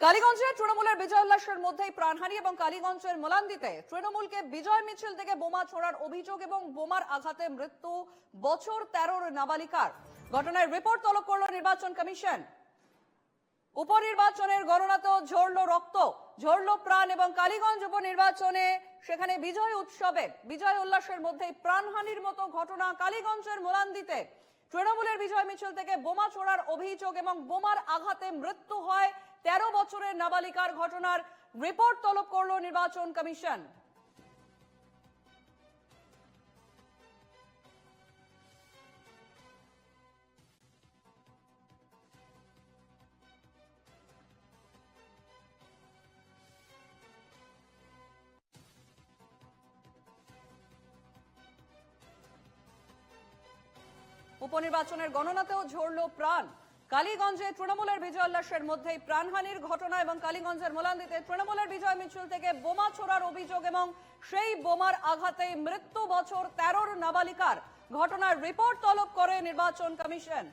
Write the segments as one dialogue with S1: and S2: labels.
S1: কালীগঞ্জে তৃণমূলের বিজয় উল্লাসের মধ্যেই প্রাণহানি এবং কালীগঞ্জের মোলান্দিতে তৃণমূলকে বিজয় মিছিল থেকে বোমা ছোড়ার অভিযোগ এবং বোমার আঘাতে মৃত্যু বছর তেরোর নাবালিকার। ঘটনার রিপোর্ট তলব করল নির্বাচন কমিশন। উপনির্বাচনের গণনাতেও ঝরল রক্ত, ঝরল প্রাণ এবং কালীগঞ্জ উপনির্বাচনে সেখানে বিজয় উৎসবে, বিজয় উল্লাসের মধ্যেই প্রাণহানির মতো ঘটনা কালীগঞ্জের মোলান্দিতে। তৃণমূলের বিজয় মিছিল থেকে বোমা ছোড়ার অভিযোগ এবং বোমার আঘাতে মৃত্যু হয় তেরো বছরের নাবালিকার ঘটনার রিপোর্ট তলব করল নির্বাচন কমিশন। উপনির্বাচনের গণনাতেও ঝরল প্রাণ। কালীগঞ্জে তৃণমূলের বিজয় উল্লাসের মধ্যেই প্রাণহানির ঘটনা এবং কালীগঞ্জের মোলান্দিতে তৃণমূলের বিজয় মিছিল থেকে বোমা ছোড়ার অভিযোগ এবং সেই বোমার আঘাতে মৃত্যু বছর তেরোর নাবালিকার। ঘটনার রিপোর্ট তলব করে নির্বাচন কমিশন।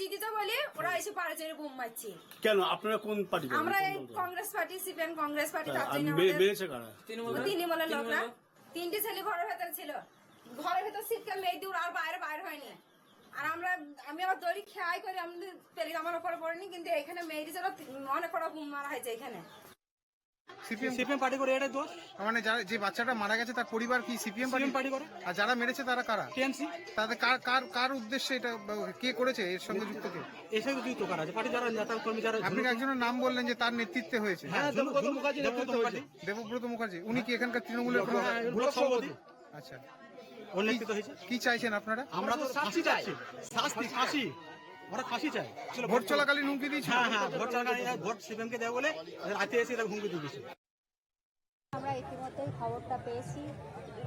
S2: জিজ্ঞাসা বলে ওরা এসে পাড়াচেরে বোম মারছে।
S3: কেন? আপনারা কোন পার্টি
S2: আমরা এই? Congress party CPM Congress party তার জন্য
S3: মেরেছে কারা?
S2: তৃণমূলের লোকরা। তিনটে ছেলে ঘরের ভেতরে ছিল। ঘরের ভেতর শীতকাল মেয়ে দূর আর বাইরে বাইরে হয়নি। আর আমরা আমি আবার দড়ি খেয়াই করে আমাদের তেলি আমার পড়িনি পড়েনি কিন্তু এখানে মেয়েদের ছিল অনেক কটা বোম মারা হয়েছে এখানে।
S4: সিপিএম
S5: সিপিএম পার্টি করে এটা দোষ।
S4: মানে যারা যে বাচ্চাটা মারা গেছে তার পরিবার কি সিপিএম
S5: সিপিএম পার্টি করে।
S4: আর যারা মেরেছে তারা কারা?
S5: টিএমসি।
S4: তাদের কার কার কার উদ্দেশ্যে এটা কে করেছে? এর সঙ্গে যুক্ত কে?
S5: এসে যুক্ত করা আছে? পার্টি যারা নেতা কর্মী যারা
S4: আপনি একজনের নাম বললেন যে তার নেতৃত্বে হয়েছে।
S5: হ্যাঁ দেবব্রত মুখার্জি দেবব্রত
S4: মুখার্জি। উনি কি এখানকার তৃণমূলের কোনো আচ্ছা।
S5: ওর নেতৃত্ব হয়েছে।
S4: কি চাইছেন আপনারা?
S5: আমরা তো ফাঁসি চাইছি শাস্তি ফাঁসি। ওরা ফাঁসি চাই
S4: ভোট চলাকালীন হুমকি দিয়েছিল?
S5: হ্যাঁ হ্যাঁ ভোট চলাকালীন ভোট সিপিএম কে দেওয়া বলে রাতে এসে তাকে হুমকি দিয়ে দিয়েছে।
S6: আমরা ইতিমধ্যেই খবরটা পেয়েছি।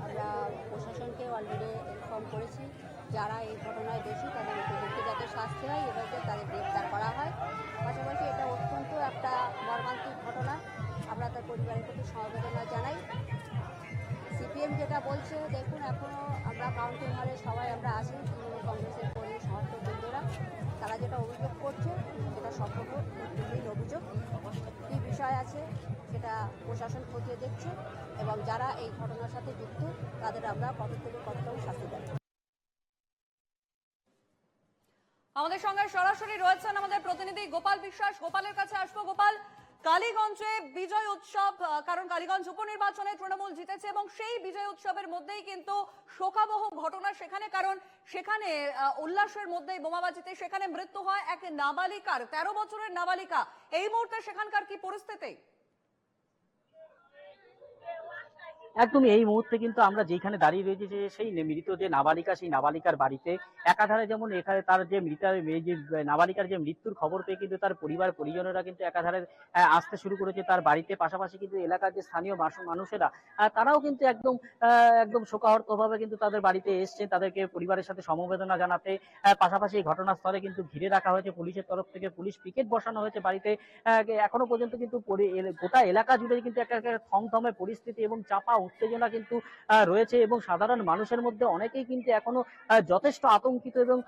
S6: আমরা প্রশাসনকে অলরেডি ইনফর্ম করেছি। যারা এই ঘটনায় দোষী তাদের উপযুক্ত যাতে শাস্তি হয় এভাবে তাদের গ্রেপ্তার করা হয়। পাশাপাশি এটা অত্যন্ত একটা মর্মান্তিক ঘটনা। আমরা তার পরিবারের প্রতি সমবেদনা জানাই। সিপিএম যেটা বলছে দেখুন এখনও আমরা কাউন্টিং হলে সবাই আমরা আসি তৃণমূল কংগ্রেসের তারা যেটা অভিযোগ করছে, সেটা সম্পূর্ণ অভিযোগ। কী বিষয় আছে, সেটা প্রশাসন খতিয়ে দেখছে এবং যারা এই ঘটনার সাথে যুক্ত, তাদের আমরা কত থেকে কতটাও শাস্তি দেব।
S1: আমাদের সঙ্গে সরাসরি রয়েছেন আমাদের প্রতিনিধি গোপাল বিশ্বাস। গোপালের কাছে আসব। গোপাল কালীগঞ্জে বিজয় উৎসব কারণ কালীগঞ্জ উপনির্বাচনে তৃণমূল জিতেছে এবং সেই বিজয় উৎসবের মধ্যেই কিন্তু শোকাবহ ঘটনা সেখানে, কারণ সেখানে উল্লাসের মধ্যেই বোমাবাজিতে সেখানে মৃত্যু হয় এক নাবালিকার, তেরো বছরের নাবালিকা। এই মুহূর্তে সেখানকার কি পরিস্থিতি?
S7: একদমই এই মুহূর্তে কিন্তু আমরা যেখানে দাঁড়িয়ে রয়েছি যে সেই মৃত যে নাবালিকা, সেই নাবালিকার বাড়িতে, একাধারে যেমন এখানে তার যে মৃত যে নাবালিকার যে মৃত্যুর খবর পেয়ে কিন্তু তার পরিবার, পরিজনেরা কিন্তু একাধারে আসতে শুরু করেছে তার বাড়িতে। পাশাপাশি কিন্তু এলাকার যে স্থানীয় মানুষেরা তারাও কিন্তু একদম একদম শোকাহত ভাবে কিন্তু তাদের বাড়িতে এসছে, তাদেরকে পরিবারের সাথে সমবেদনা জানাতে। পাশাপাশি এই ঘটনাস্থলে কিন্তু ঘিরে রাখা হয়েছে পুলিশের তরফ থেকে। পুলিশ পিকেট বসানো হয়েছে বাড়িতে। এখনও পর্যন্ত কিন্তু গোটা এলাকা জুড়ে কিন্তু একটা থমথমে পরিস্থিতি এবং চাপা উত্তেজনা কিন্তু রয়েছে এবং সাধারণ মানুষের মধ্যে অনেকেই কিন্তু এখনও যথেষ্ট আতঙ্কিত এবং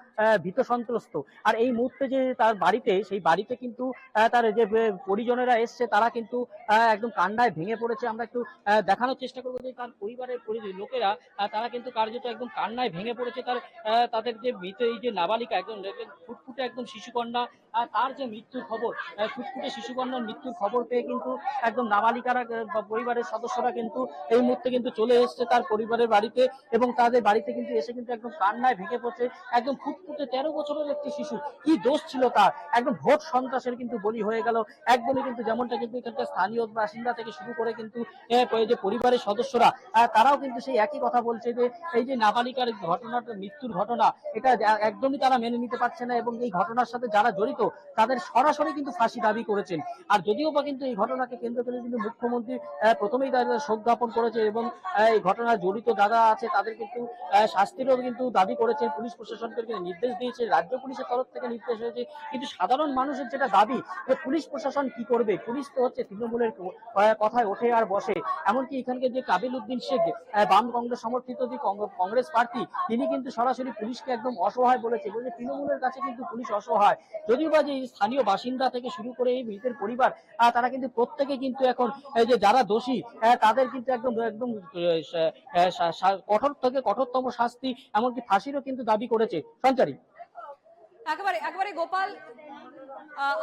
S7: ভীত সন্ত্রস্ত। আর এই মুহূর্তে যে তার বাড়িতে, সেই বাড়িতে কিন্তু তার যে পরিজনেরা এসছে, তারা কিন্তু একদম কান্নায় ভেঙে পড়েছে। আমরা একটু দেখানোর চেষ্টা করব যে তার পরিবারের পরি- লোকেরা তারা কিন্তু কার্যত একদম কান্নায় ভেঙে পড়েছে। তার তাদের যে মৃত, এই যে নাবালিকা একদম দেখবেন ফুটফুটে একদম শিশুকন্যা তার যে মৃত্যুর খবর ফুটফুটে শিশুকন্যার মৃত্যুর খবর পেয়ে কিন্তু একদম নাবালিকারা বা পরিবারের সদস্যরা কিন্তু এই মুহূর্তে কিন্তু চলে এসেছে তার পরিবারের বাড়িতে এবং তাদের বাড়িতে কিন্তু এসে কিন্তু একদম কান্নায় ভেঙে পড়ছে। একদম ফুটফুটে তেরো বছরের একটি শিশু, কি দোষ ছিল তার? একদম ভোট সন্ত্রাসের কিন্তু বলি হয়ে গেল। একদমই কিন্তু যেমনটা কিন্তু এখানকার স্থানীয় বাসিন্দা থেকে শুরু করে কিন্তু যে পরিবারের সদস্যরা তারাও কিন্তু সেই একই কথা বলছে যে, এই যে নাবালিকার ঘটনাটা, মৃত্যুর ঘটনা, এটা একদমই তারা মেনে নিতে পারছে না এবং এই ঘটনার সাথে যারা জড়িত, তাদের সরাসরি কিন্তু ফাঁসি দাবি করেছেন। আর যদিও বা কিন্তু এই ঘটনাকে কেন্দ্র করে কিন্তু মুখ্যমন্ত্রী প্রথমেই তাদের শোক জ্ঞাপন করেছে এবং এই ঘটনায় জড়িত যারা আছে, তাদের কিন্তু শাস্তিরও কিন্তু দাবি করেছে পুলিশ প্রশাসনকে কিন্তু নির্দেশ দিয়েছে রাজ্য পুলিশের তরফ থেকে নির্দেশ হয়েছে। কিন্তু সাধারণ মানুষের যেটা দাবি, যে পুলিশ প্রশাসন কি করবে? পুলিশ তো হচ্ছে তৃণমূলের কথায় ওঠে আর বসে। এমনকি এখানকে যে কাবিল উদ্দিন শেখ বাম কংগ্রেস সমর্থিত যে কংগ্রেস প্রার্থী, তিনি কিন্তু সরাসরি পুলিশকে একদম অসহায় বলেছে বলে তৃণমূলের কাছে কিন্তু পুলিশ অসহায়। যদিও বা যে স্থানীয় বাসিন্দা থেকে শুরু করে এই মৃতের পরিবার তারা কিন্তু প্রত্যেকে কিন্তু এখন যে যারা দোষী তাদের কিন্তু একদম একদম কঠোর থেকে কঠোরতম শাস্তি, এমনকি ফাঁসিরও কিন্তু দাবি করেছে। সঞ্চারী।
S1: একেবারে একেবারে গোপাল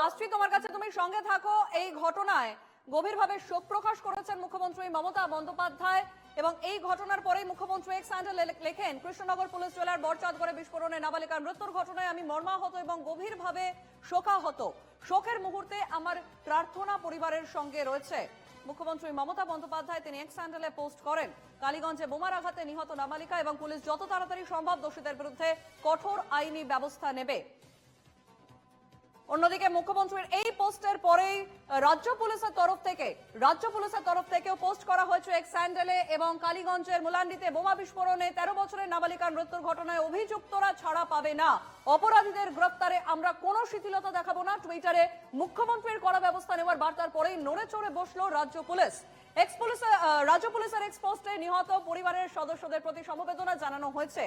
S1: আসছি তোমার কাছে তুমি সঙ্গে থাকো। এই ঘটনায় গভীরভাবে শোক প্রকাশ করেছেন মুখ্যমন্ত্রী মমতা বন্দ্যোপাধ্যায়। এবং এই ঘটনার পরেই মুখ্যমন্ত্রী এক স্যান্ডেল লেখেন, কৃষ্ণনগর পুলিশ জেলার বরচাঁদ করে বিস্ফোরণে নাবালিকার মৃত্যুর ঘটনায় আমি মর্মাহত এবং গভীরভাবে শোকাহত। শোকের মুহূর্তে আমার প্রার্থনা পরিবারের সঙ্গে রয়েছে। মুখ্যমন্ত্রী মমতা বন্দ্যোপাধ্যায়, তিনি এক স্যান্ডেলে পোস্ট করেন, কালীগঞ্জে বোমার আঘাতে নিহত নাবালিকা এবং পুলিশ যত তাড়াতাড়ি সম্ভব দোষীদের বিরুদ্ধে কঠোর আইনি ব্যবস্থা নেবে। অন্যদিকে মুখ্যমন্ত্রীর এই পোস্টের পরেই রাজ্য পুলিশের তরফ থেকে রাজ্য পুলিশের তরফ থেকেও পোস্ট করা হয়েছে এক স্যান্ডেলে এবং কালীগঞ্জের মুলান্ডিতে বোমা বিস্ফোরণে তেরো বছরের নাবালিকার মৃত্যুর ঘটনায় অভিযুক্তরা ছাড়া পাবে না। অপরাধীদের গ্রেফতারে আমরা কোনো শিথিলতা দেখাবো না। টুইটারে মুখ্যমন্ত্রীর কড়া ব্যবস্থা নেওয়ার বার্তার পরেই নড়ে চড়ে বসল রাজ্য পুলিশ। এক্স পুলিশের আহ, রাজ্য পুলিশের এক্স পোস্টে নিহত পরিবারের সদস্যদের প্রতি সমবেদনা জানানো হয়েছে।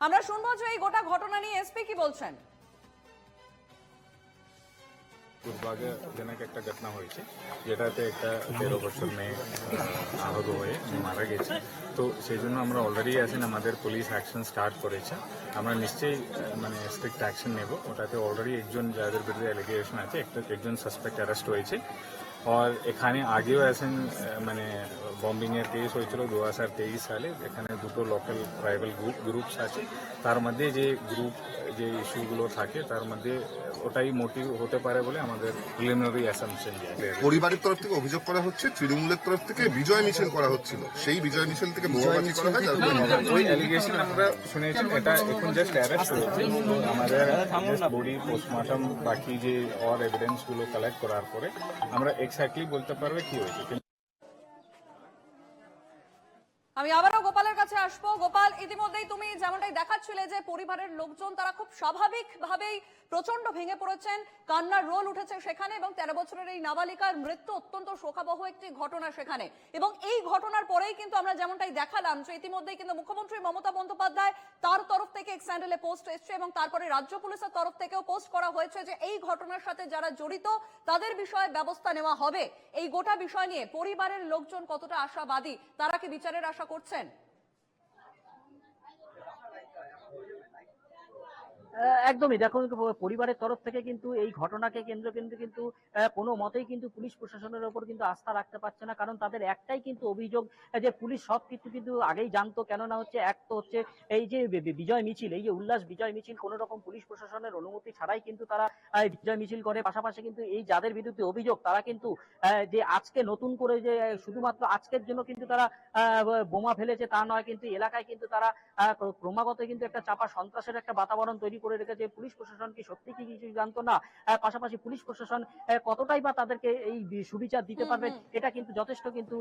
S1: আমরা শুনব যে এই গোটা ঘটনা নিয়ে এসপি কি বলছেন?
S8: দুর্ভাগ্যজনক একটা ঘটনা হয়েছে যেটাতে একটা তেরো বছর মেয়ে আহ, আহত হয়ে মারা গেছে। তো সেই জন্য আমরা অলরেডি আছেন আমাদের পুলিশ অ্যাকশন স্টার্ট করেছে। আমরা নিশ্চয়ই মানে স্ট্রিক্ট অ্যাকশন নেব। ওটাতে অলরেডি একজন যাদের বিরুদ্ধে অ্যালিগেশন আছে একটা একজন সাসপেক্ট অ্যারেস্ট হয়েছে। আর এখানে আগেও আছেন মানে বম্বিং এর কেস হয়েছিল দু হাজার তেইশ সালে এখানে দুটো লোকাল ট্রাইবাল গ্রুপ গ্রুপস আছে। তার মধ্যে যে গ্রুপ যে ইস্যুগুলো থাকে তার মধ্যে ওটাই মোটিভ হতে পারে বলে আমাদের প্রিলিমিনারি অ্যাসাম্পশন
S9: পরিবারের তরফ থেকে অভিযোগ করা হচ্ছে তৃণমূলের তরফ থেকে বিজয় মিছিল করা হচ্ছিল। সেই বিজয় মিছিল থেকে বোমাবাজি করা হয়
S8: ওই অ্যালিগেশন আমরা শুনেছি এটা এখন জাস্ট অ্যারেস্ট হয়েছে। আমাদের বডি পোস্টমর্টম বাকি যে অর এভিডেন্সগুলো কালেক্ট করার পরে আমরা এক্স্যাক্টলি বলতে পারবে কি হয়েছে।
S1: আমি আবারও গোপালের কাছে আসব। গোপাল, ইতিমধ্যেই তুমি যেমনটাই দেখাচ্ছিলে যে পরিবারের লোকজন তারা খুব স্বাভাবিক ভাবেই প্রচণ্ড ভেঙে পড়েছেন। কান্নার রোল উঠেছে সেখানে এবং তেরো বছরের এই নাবালিকার মৃত্যু অত্যন্ত শোকাবহ একটি ঘটনা সেখানে। এবং এই ঘটনার পরেই কিন্তু আমরা যেমনটাই দেখালাম যে ইতিমধ্যেই কিন্তু মুখ্যমন্ত্রী মমতা বন্দ্যোপাধ্যায় তার তরফ থেকে এক স্যান্ডেলে পোস্ট এসছে এবং তারপরে রাজ্য পুলিশের তরফ থেকেও পোস্ট করা হয়েছে যে এই ঘটনার সাথে যারা জড়িত তাদের বিষয়ে ব্যবস্থা নেওয়া হবে। এই গোটা বিষয় নিয়ে পরিবারের লোকজন কতটা আশাবাদী, তারা কি বিচারের আশা করছেন?
S7: একদমই। দেখুন পরিবারের তরফ থেকে কিন্তু এই ঘটনাকে কেন্দ্র কিন্তু কিন্তু কোনো মতেই কিন্তু পুলিশ প্রশাসনের ওপর কিন্তু আস্থা রাখতে পারছে না। কারণ তাদের একটাই কিন্তু অভিযোগ যে পুলিশ সব কিছু কিন্তু আগেই জানতো। কেননা হচ্ছে, এক তো হচ্ছে এই যে বিজয় মিছিল, এই যে উল্লাস বিজয় মিছিল, কোনো রকম পুলিশ প্রশাসনের অনুমতি ছাড়াই কিন্তু তারা বিজয় মিছিল করে। পাশাপাশি কিন্তু এই যাদের বিরুদ্ধে অভিযোগ, তারা কিন্তু যে আজকে নতুন করে যে শুধুমাত্র আজকের জন্য কিন্তু তারা বোমা ফেলেছে তা নয়, কিন্তু এলাকায় কিন্তু তারা ক্রমাগত কিন্তু একটা চাপা সন্ত্রাসের একটা বাতাবরণ তৈরি করে রেখেছে পুলিশ প্রশাসন কি সত্যি কি কিছু জানতো না? পাশাপাশি পুলিশ প্রশাসন কতটাই বা তাদেরকে এই সুবিচার দিতে পারবে এটা কিন্তু যথেষ্ট কিন্তু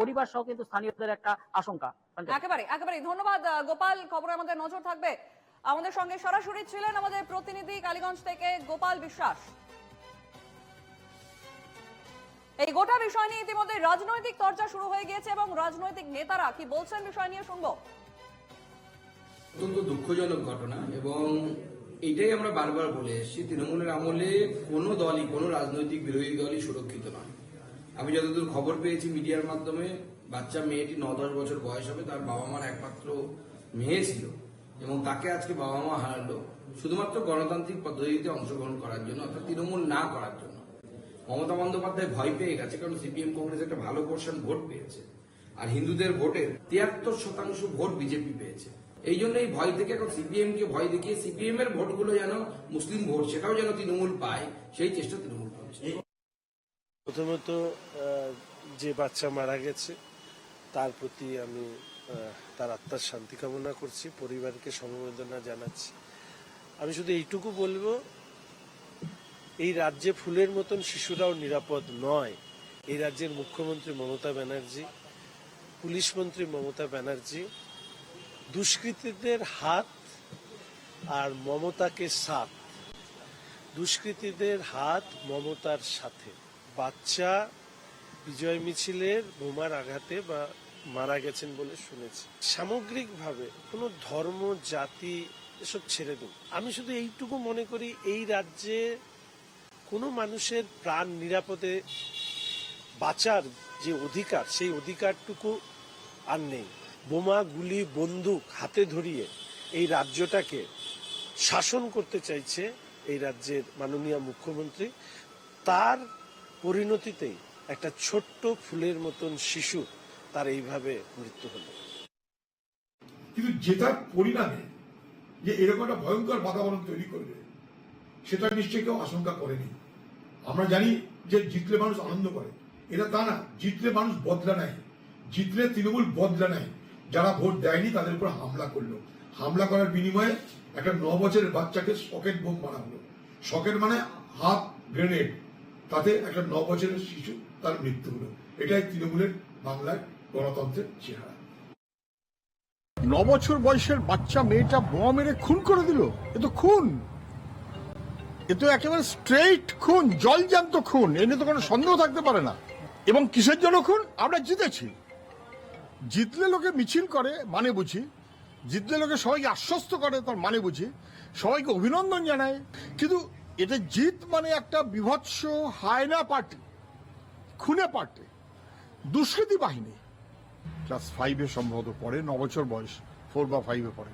S7: পরিবার সহ কিন্তু স্থানীয়দের একটা আশঙ্কা।
S1: একেবারে একেবারে ধন্যবাদ গোপাল। খবরে আমাদের নজর থাকবে। আমাদের সঙ্গে সরাসরি ছিলেন আমাদের প্রতিনিধি কালীগঞ্জ থেকে গোপাল বিশ্বাস। এই গোটা বিষয় নিয়ে ইতিমধ্যে রাজনৈতিক চর্চা শুরু হয়ে গিয়েছে এবং রাজনৈতিক নেতারা কি বলছেন বিষয় নিয়ে শুনব।
S10: অত্যন্ত দুঃখজনক ঘটনা এবং এটাই আমরা বারবার বলে এসেছি, তৃণমূলের আমলে কোনো দলই, কোনো রাজনৈতিক বিরোধী দলই সুরক্ষিত নয়। আমি যতদূর খবর পেয়েছি মিডিয়ার মাধ্যমে, বাচ্চা মেয়েটি ন দশ বছর বয়স হবে, তার বাবা মার একমাত্র মেয়ে ছিল এবং তাকে আজকে বাবা মা হারালো, শুধুমাত্র গণতান্ত্রিক পদ্ধতিতে অংশগ্রহণ করার জন্য, অর্থাৎ তৃণমূল না করার জন্য। মমতা বন্দ্যোপাধ্যায় ভয় পেয়ে গেছে, কারণ সিপিএম কংগ্রেস একটা ভালো পোর্শন ভোট পেয়েছে। আর হিন্দুদের ভোটের তিয়াত্তর শতাংশ ভোট বিজেপি পেয়েছে। এই জন্য এই ভয় থেকে এখন সিপিএম কে ভয় দেখিয়ে সিপিএম এর ভোটগুলো যেন মুসলিম ভোট, সেটাও যেন তৃণমূল পায়, সেই চেষ্টা তৃণমূল করছে।
S11: প্রথমত যে বাচ্চা মারা গেছে, তার প্রতি আমি তার আত্মার শান্তি কামনা করছি, পরিবারকে সমবেদনা জানাচ্ছি। আমি শুধু এইটুকু বলব, এই রাজ্যে ফুলের মতন শিশুরাও নিরাপদ নয়। এই রাজ্যের মুখ্যমন্ত্রী মমতা ব্যানার্জি, পুলিশ মন্ত্রী মমতা ব্যানার্জি দুষ্কৃতীদের হাত আর মমতাকে সাথ দুষ্কৃতীদের হাত মমতার সাথে। বাচ্চা বিজয় মিছিলের বোমার আঘাতে বা মারা গেছেন বলে শুনেছি। সামগ্রিকভাবে কোনো ধর্ম, জাতি এসব ছেড়ে দিন। আমি শুধু এইটুকু মনে করি, এই রাজ্যে কোনো মানুষের প্রাণ নিরাপদে বাঁচার যে অধিকার, সেই অধিকারটুকু আর নেই। বোমা গুলি বন্দুক হাতে ধরিয়ে এই রাজ্যটাকে শাসন করতে চাইছে এই রাজ্যের মাননীয় মুখ্যমন্ত্রী। তার পরিণতিতেই একটা ছোট্ট ফুলের মতন শিশু তার এইভাবে মৃত্যু হলো।
S12: কিন্তু জেতার পরিণামে যে এরকম একটা ভয়ঙ্কর বাতাবরণ তৈরি করবে, সেটা নিশ্চয়ই কেউ আশঙ্কা করেনি। আমরা জানি যে জিতলে মানুষ আনন্দ করে, এটা তা না, জিতলে মানুষ বদলা নেয়। জিতলে তৃণমূল বদলা নেয়। যারা ভোট দেয়নি তাদের উপর হামলা করল। হামলা করার বিনিময়ে একটা ন বছরের বাচ্চাকে সকেট বোম মারা হলো। সকেট মানে হাফ গ্রেনেড। তাতে একটা ন বছরের শিশু তার মৃত্যু হলো। এটাই তৃণমূলের বাংলায় গণতন্ত্রের চেহারা।
S13: ন বছর বয়সের বাচ্চা মেয়েটা বোমা মেরে খুন করে দিল? এ তো খুন। এ তো একেবারে স্ট্রেইট খুন জলজান্ত খুন। এ নিয়ে তো কোনো সন্দেহ থাকতে পারে না। এবং কিসের জন্য খুন? আমরা জিতেছি। জিতলে লোকে মিছিল করে মানে বুঝি। জিতলে লোকে সবাইকে আশ্বস্ত করে, তার মানে বুঝি। সবাইকে অভিনন্দন জানায়। কিন্তু এটা জিত মানে একটা বিভৎস হায়না পার্টি, খুনে পার্টি, দুষ্কৃতী বাহিনী। ক্লাস ফাইভে সম্ভবত পড়ে, ন বছর বয়স ফোর বা ফাইভে পড়ে।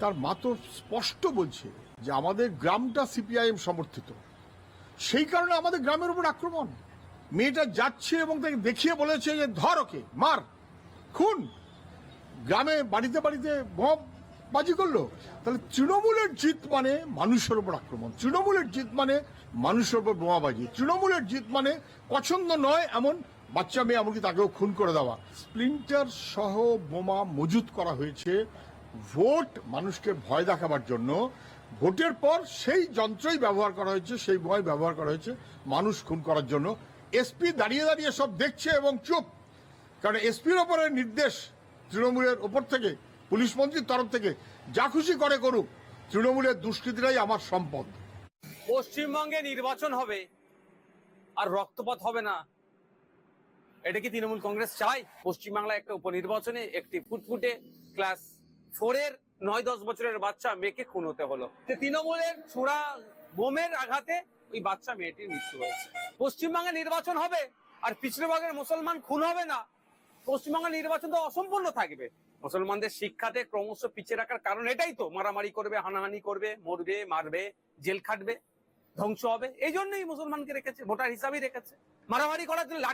S13: তার মা তো স্পষ্ট বলছে যে আমাদের গ্রামটা সিপিআইএম সমর্থিত। সেই কারণে আমাদের গ্রামের উপর আক্রমণ। মেয়েটা যাচ্ছে এবং তাকে দেখিয়ে বলেছে যে, ধর ওকে, মার। খুন। গ্রামে বাড়িতে বাড়িতে বোম বাজি করল। তাহলে তৃণমূলের জিত মানে মানুষের উপর আক্রমণ। তৃণমূলের জিত মানে মানুষের উপর বোমাবাজি। তৃণমূলের জিত মানে পছন্দ নয় এমন বাচ্চা মেয়ে, এমনকি তাকেও খুন করে দেওয়া। স্প্লিন্টার সহ বোমা মজুত করা হয়েছে। ভোট মানুষকে ভয় দেখাবার জন্য। ভোটের পর সেই যন্ত্রই ব্যবহার করা হয়েছে, সেই ভয় ব্যবহার করা হয়েছে মানুষ খুন করার জন্য। এসপি দাঁড়িয়ে দাঁড়িয়ে সব দেখছে এবং চুপ। কারণ এসপির ওপরে নির্দেশ তৃণমূলের ওপর থেকে, পুলিশ মন্ত্রীর তরফ থেকে, যা খুশি করে করুক, তৃণমূলের দুষ্কৃতীরাই আমার সম্পদ।
S5: পশ্চিমবঙ্গে নির্বাচন হবে আর রক্তপাত হবে না। এটা কি তৃণমূল কংগ্রেস চায়? পশ্চিমবাংলায় একটা উপনির্বাচনে একটি ফুটফুটে ক্লাস ফোর এর নয় দশ বছরের বাচ্চা মেয়েকে খুন হতে হলো। তৃণমূলের ছোড়া বোমের আঘাতে ওই বাচ্চা মেয়েটির মৃত্যু হয়েছে। পশ্চিমবঙ্গে নির্বাচন হবে আর পিছড়ে ভাগের মুসলমান খুন হবে না। পশ্চিমবঙ্গে নির্বাচন তো অসম্পূর্ণ থাকবে। মুসলমানদের শিক্ষাতে ক্রমশ পিছিয়ে রাখার কারণ এটাই তো। মারামারি করবে, হানাহানি করবে, মরবে, মারবে, জেল খাটবে, ধ্বংস হবে। এই জন্যই মুসলমানকে রেখেছে, ভোটার হিসাবেই রেখেছে। মারামারি করার জন্য লাঠি